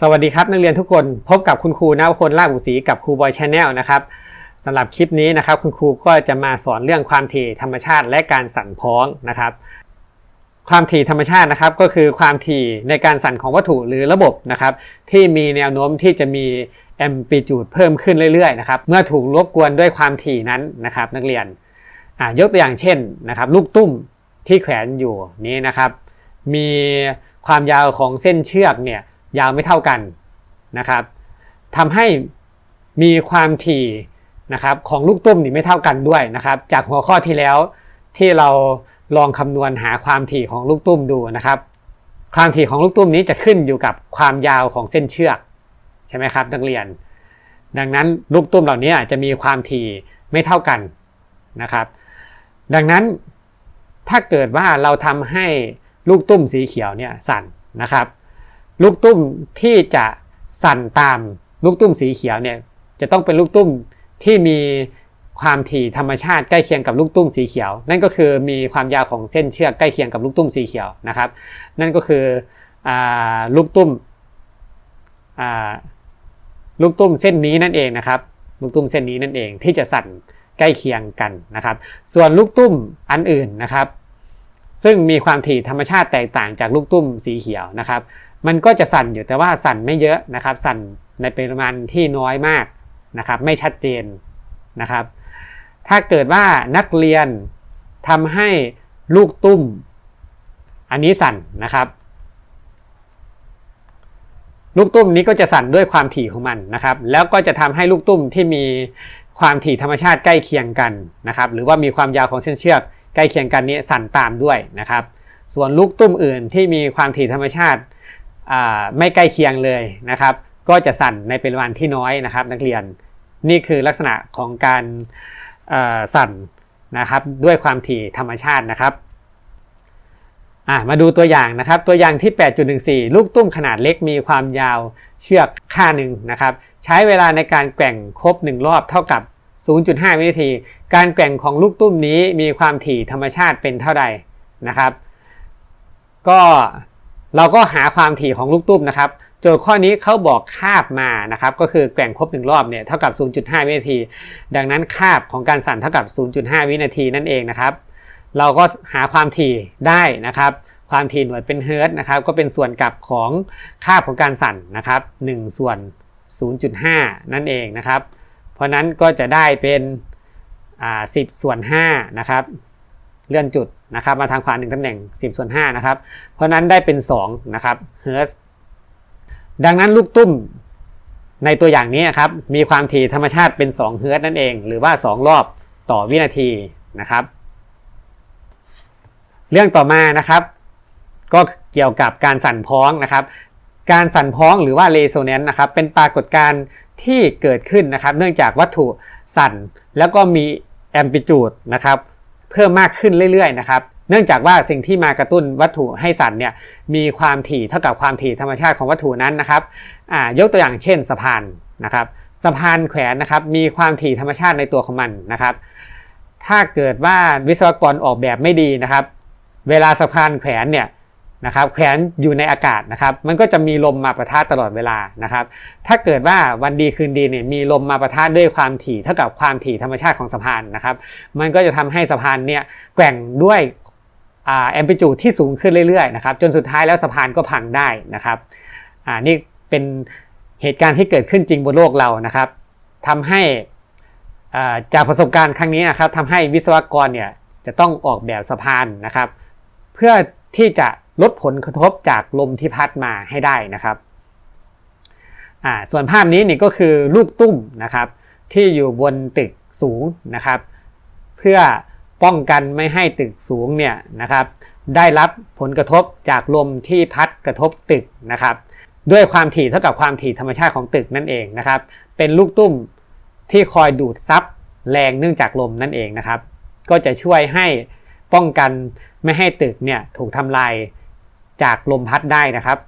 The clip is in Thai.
สวัสดีครับนักเรียนทุกคนพบกับคุณครูนวพลลาบบุศรีกับครูบอยชาแนลนะครับสำหรับคลิปนี้นะครับคุณครูก็จะมาสอนเรื่องความถี่ธรรมชาติและการสั่นพ้องนะครับ ความถี่ธรรมชาตินะครับก็คือความถี่ในการสั่นของวัตถุหรือระบบนะครับ ที่มีแนวโน้มที่จะมีแอมพลิจูดเพิ่มขึ้นเรื่อยๆนะครับเมื่อถูกรบกวนด้วยความถี่นั้นนะครับนักเรียนยกตัวอย่างเช่นนะครับลูกตุ้มที่แขวนอยู่นี้นะครับ มีความยาวของเส้นเชือกเนี่ย ยาวไม่เท่ากันนะครับทำให้มีความถี่นะครับของลูกตุ้มนี่ไม่เท่ากันด้วยนะครับ จากหัวข้อที่แล้วที่เราลองคำนวณหาความถี่ของลูกตุ้มดูนะครับ ความถี่ของลูกตุ้มนี้จะขึ้นอยู่กับความยาวของเส้นเชือกใช่ไหมครับนักเรียน ดังนั้นลูกตุ้มเหล่านี้จะมีความถี่ไม่เท่ากันนะครับ ดังนั้นถ้าเกิดว่าเราทำให้ลูกตุ้มสีเขียวเนี่ยสั่นนะครับ ลูกตุ้มที่จะสั่นตามลูกตุ้มสีเขียวเนี่ยจะต้องเป็นลูกตุ้มที่มีความถี่ธรรมชาติใกล้เคียงกับลูกตุ้มสีเขียว นั่นก็คือมีความยาวของเส้นเชือกใกล้เคียงกับลูกตุ้มสีเขียวนะครับ นั่นก็คืออลูกตุ้มลูกตุ้มเส้นนี้นั่นเองนะครับ ลูกตุ้มเส้นนี้นั่นเองที่จะสั่นใกล้เคียงกันนะครับ ส่วนลูกตุ้มอันอื่นนะครับ ซึ่งมีความถี่ธรรมชาติแตกต่างจากลูกตุ้มสีเขียวนะครับ มันก็จะสั่นอยู่แต่ว่าสั่นไม่เยอะนะครับ สั่นในปริมาณที่น้อยมากนะครับ ไม่ชัดเจนนะครับ ถ้าเกิดว่านักเรียนทำให้ลูกตุ้ม อันนี้สั่นนะครับ ลูกตุ้มนี้ก็จะสั่นด้วยความถี่ของมันนะครับ แล้วก็จะทำให้ลูกตุ้มที่มีความถี่ธรรมชาติใกล้เคียงกันนะครับ หรือว่ามีความยาวของเส้นเชือกใกล้เคียงกันนี้สั่นตามด้วยนะครับ ส่วนลูกตุ้มอื่นที่มีความถี่ธรรมชาติ ไม่ใกล้เคียงเลยนะครับ ก็จะสั่นในปริมาณที่น้อยนะครับ นักเรียนนี่คือลักษณะของการสั่นนะครับด้วยความถี่ธรรมชาตินะครับมาดูตัวอย่างนะครับ ตัวอย่างที่ 8.14 ลูกตุ้มขนาดเล็กมีความยาวเชือกค่าหนึ่งนะครับ ใช้เวลาในการแกว่งครบ 1 รอบเท่ากับ 0.5 วินาที การแกว่งของลูกตุ้มนี้มีความถี่ธรรมชาติเป็นเท่าใดนะครับ ก็ เราก็หาความถี่ของลูกตุ้มนะครับโจทย์ข้อนี้เขาบอกคาบมานะครับก็คือแกว่งครบหนึ่งรอบเนี่ยเท่ากับ 0.5 วินาที ดังนั้นคาบของการสั่นเท่ากับ 0.5 วินาทีนั่นเองนะครับ เราก็หาความถี่ได้นะครับ ความถี่หน่วยเป็นเฮิร์ตนะครับก็เป็นส่วนกลับของคาบของการสั่นนะครับ1ส่วน 0.5 นั่นเองนะครับ เพราะนั้นก็จะได้เป็น10ส่วน5นะครับ เลื่อนจุดนะครับมาทางขวา1ตำแหน่ง 10 ส่วน5นะครับ เพราะนั้นได้เป็น2นะครับเฮิร์ตดังนั้นลูกตุ้มในตัวอย่างนี้นะครับมีความถี่ธรรมชาติเป็น2เฮิร์ตนั่นเอง หรือว่า 2 รอบต่อวินาทีนะครับ เรื่องต่อมานะครับ ก็เกี่ยวกับการสั่นพ้องนะครับ การสั่นพ้องหรือว่าเรโซเนนต์นะครับเป็นปรากฏการณ์ที่เกิดขึ้นนะครับ เนื่องจากวัตถุสั่นแล้วก็มีแอมพลิจูดนะครับ เพิ่มมากขึ้นเรื่อยๆนะครับเนื่องจากว่าสิ่งที่มากระตุ้นวัตถุให้สั่นเนี่ยมีความถี่เท่ากับความถี่ธรรมชาติของวัตถุนั้นนะครับยกตัวอย่างเช่นสะพานนะครับสะพานแขวนนะครับมีความถี่ธรรมชาติในตัวของมันนะครับ ถ้าเกิดว่าวิศวกรออกแบบไม่ดีนะครับ เวลาสะพานแขวนเนี่ย นะครับแขวนอยู่ในอากาศนะครับ มันก็จะมีลมมาประทะตลอดเวลานะครับ ถ้าเกิดว่าวันดีคืนดีเนี่ยมีลมมาประทะด้วยความถี่เท่ากับความถี่ธรรมชาติของสะพานนะครับ มันก็จะทำให้สะพานเนี่ยแกว่งด้วยแอมพลิจูดที่สูงขึ้นเรื่อยๆนะครับจนสุดท้ายแล้วสะพานก็พังได้นะครับอ่านี่เป็นเหตุการณ์ที่เกิดขึ้นจริงบนโลกเรานะครับทำให้จากประสบการณ์ครั้งนี้นะครับทำให้วิศวกรเนี่ยจะต้องออกแบบสะพานนะครับ เพื่อที่จะ ลดผลกระทบจากลมที่พัดมาให้ได้นะครับส่วนภาพนี้นี่ก็คือลูกตุ้มนะครับที่อยู่บนตึกสูงนะครับ เพื่อป้องกันไม่ให้ตึกสูงเนี่ยนะครับได้รับผลกระทบจากลมที่พัดกระทบตึกนะครับด้วยความถี่เท่ากับความถี่ธรรมชาติของตึกนั่นเองนะครับ เป็นลูกตุ้มที่คอยดูดซับแรงเนื่องจากลมนั่นเองนะครับ ก็จะช่วยให้ป้องกันไม่ให้ตึกเนี่ยถูกทำลาย จากลมพัดได้นะครับ